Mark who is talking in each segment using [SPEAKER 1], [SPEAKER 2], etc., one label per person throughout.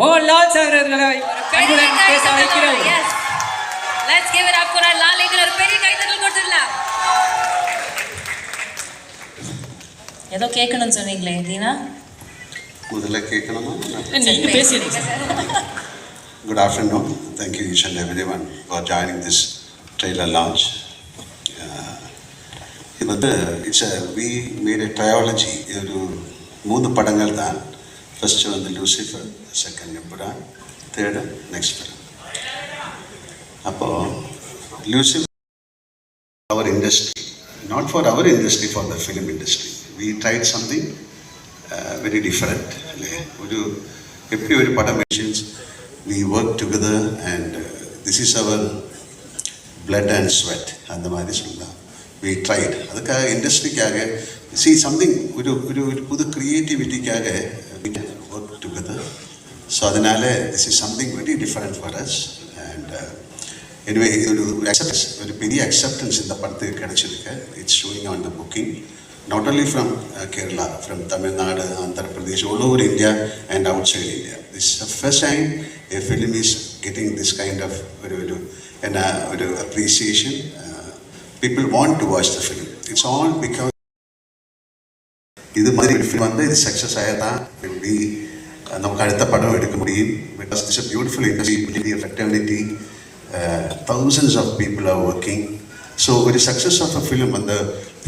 [SPEAKER 1] மோகன்லால்
[SPEAKER 2] பெரிய
[SPEAKER 1] அன்புடன் பேச அழைக்கிறோம்.
[SPEAKER 2] Let's give it up for லாலிக்கு ஒரு பெரிய கைத்தட்டல் கொடுத்துடலாம். ஏதோ கேட்கணும்னு சொன்னீங்களே தீனா?
[SPEAKER 3] முதல்ல கேட்கணுமா?
[SPEAKER 1] நீங்க பேசிடுங்க.
[SPEAKER 3] Good afternoon. Thank you each and everyone for joining this trailer launch. Uh, இது வந்து it's we made a trilogy இது ஒரு மூணு படங்கள் தான். ஃபர்ஸ்ட் வந்து Lucifer second Empuraan third next படம் அப்போது Lucifer our industry, not for our industry, for the film industry. We tried something uh, very different. അല്ലേ? ഒരു எப்படி ഒരു പടം machines we work together and this is our blood and sweat அந்த மாதிரி சொல்லலாம் வி ட்ரைட் அதுக்காக இண்டஸ்ட்ரிக்காக சி சம்திங் ஒரு ஒரு ஒரு புது க்ரியேட்டிவிட்டிக்காக work together so Adanale, this is something very different for us. And uh, anyway, acceptance, very acceptance in the Padthi It's showing on the booking. Not only from uh, Kerala, from Tamil Nadu, Andhra Pradesh, all over India and outside India. This is the first time a film is getting this kind of very, very, uh, appreciation. Uh, people want to watch the film. It's all because this is success. It will be നമുക്ക് അടുത്ത പടം എടുക്കാൻ முடியும் because this a beautiful industry fraternity thousands of people are working so ஒரு success of a film அந்த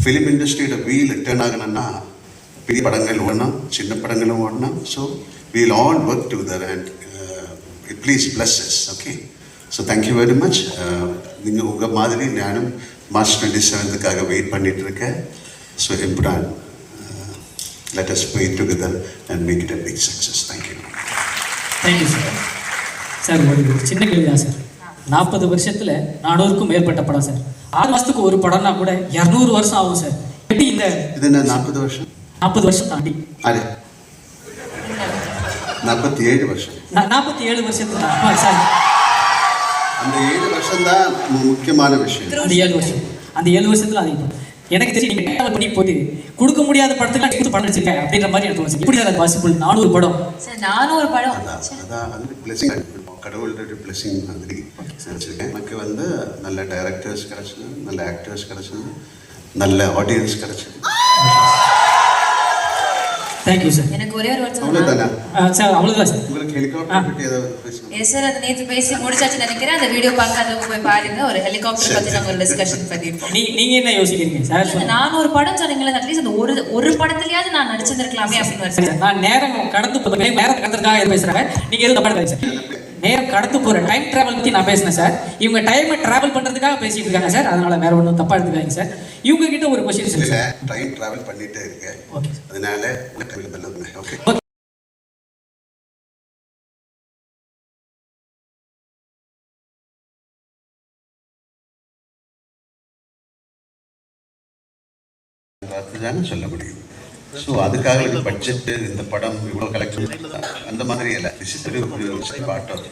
[SPEAKER 3] film இண்டஸ்ட்ரியோட wheel turn ஆகணும்னா பெரிய படங்கள் ஓடணும் சின்ன படங்களும் ஓடணும் so we'll all work together and please blesses okay so thank you very much நீங்கள் உங்கள் மாதிரி நானும் மார்ச் டுவெண்ட்டி செவன்த்துக்காக வெயிட் பண்ணிட்டு இருக்கேன் so எம்புடான் let us pray together and make it a big success. Thank you.
[SPEAKER 1] Thank you sir sir ஒரு சின்ன கேள்வி தான் சார் நாற்பது வருஷத்துல நானூறுக்கும் மேற்பட்ட படம் சார் ஆறு மாசத்துக்கு ஒரு படம்னா கூட இரநூறு வருஷம் ஆகும் சார் எப்படி இந்த
[SPEAKER 3] இது என்ன நாற்பது வருஷம்?
[SPEAKER 1] நாற்பது வருஷம் தாண்டி?
[SPEAKER 3] அरे நாற்பத்தி ஏழு வருஷம்.
[SPEAKER 1] நாற்பத்தி ஏழு வருஷத்துக்கு சார்
[SPEAKER 3] அந்த ஏழு வருஷம் தான் முக்கியமான விஷயம்.
[SPEAKER 1] அந்த ஏழு வருஷம். அந்த ஏழு வருஷத்துல அது இப்போ எனக்கு தெரியும் நீங்க travel பண்ணி போட்டு கொடுக்க முடியாத படத்துக்கு கொடுத்து படம் வச்சிருக்கேன் அப்படின்ற மாதிரி எனக்கு தோணுச்சு. எப்படி சார் அது பாசிபிள் நானூறு படம்.
[SPEAKER 2] சார் நானும் ஒரு படம்.
[SPEAKER 3] அதான் அதான் அது பிளெஸிங் கடவுளோட பிளெஸிங் மாதிரி நினச்சிருக்கேன் எனக்கு வந்து நல்ல டைரக்டர்ஸ் கிடச்சது நல்ல ஆக்டர்ஸ் கிடச்சது நல்ல ஆடியன்ஸ் கிடச்சது.
[SPEAKER 1] தேங்க்யூ சார்
[SPEAKER 2] எனக்கு ஒரே ஒரு வருஷம்
[SPEAKER 3] அவ்வளோதானே
[SPEAKER 1] சார் அவ்வளோதான் சார்.
[SPEAKER 3] பற்றி
[SPEAKER 2] எஸ் சார் அது நேற்று பேசி முடிச்சாச்சு நினைக்கிறேன். அந்த வீடியோ பார்க்காதவங்க போய் பாருங்க. ஒரு ஹெலிகாப்டர் பத்தி நாங்க ஒரு டிஸ்கஷன் பண்ணியிருப்போம்
[SPEAKER 1] நீ நீங்க என்ன யோசிக்கிறீங்க? சார்
[SPEAKER 2] நான் ஒரு படம் சொன்னீங்களா அட்லீஸ்ட் அந்த ஒரு ஒரு படத்துலயாவது நான் நடிச்சிருந்திருக்கலாமே அப்படின்னு
[SPEAKER 1] நான் நேரம் கடந்து போற நேரம் கடந்ததுக்காக பேசுறேன். நீங்க எதுவும் சார் நேரம் கடந்து போற டைம் டிராவல் பத்தி நான் பேசினேன் சார் இவங்க டைமை டிராவல் பண்றதுக்காக பேசிட்டு இருக்காங்க சார் அதனால வேற ஒன்றும் தப்பா எடுத்துக்காதீங்க சார் இவங்க கிட்ட ஒரு கொஸ்டின்
[SPEAKER 3] இல்லை
[SPEAKER 1] சார்
[SPEAKER 3] டைம் ட்ராவல் பண்ணிட்டே இருக்கேன்.
[SPEAKER 1] ஓகே
[SPEAKER 3] அதனால எனக்கு பார்த்து தானே சொல்ல முடியும். ஸோ அதுக்காக இந்த பட்ஜெட்டு இந்த படம் இவ்வளோ கலெக்ஷன் அந்த மாதிரி இல்லை. திஸ் இஸ் ஒரு பார்ட் ஆஃப்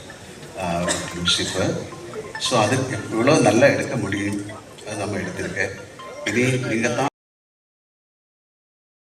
[SPEAKER 3] லூசிஃபர் ஸோ அதுக்கு இவ்வளோ நல்லா எடுக்க முடியும்? அது நம்ம எடுத்திருக்கேன் இனி நீங்கள் தான்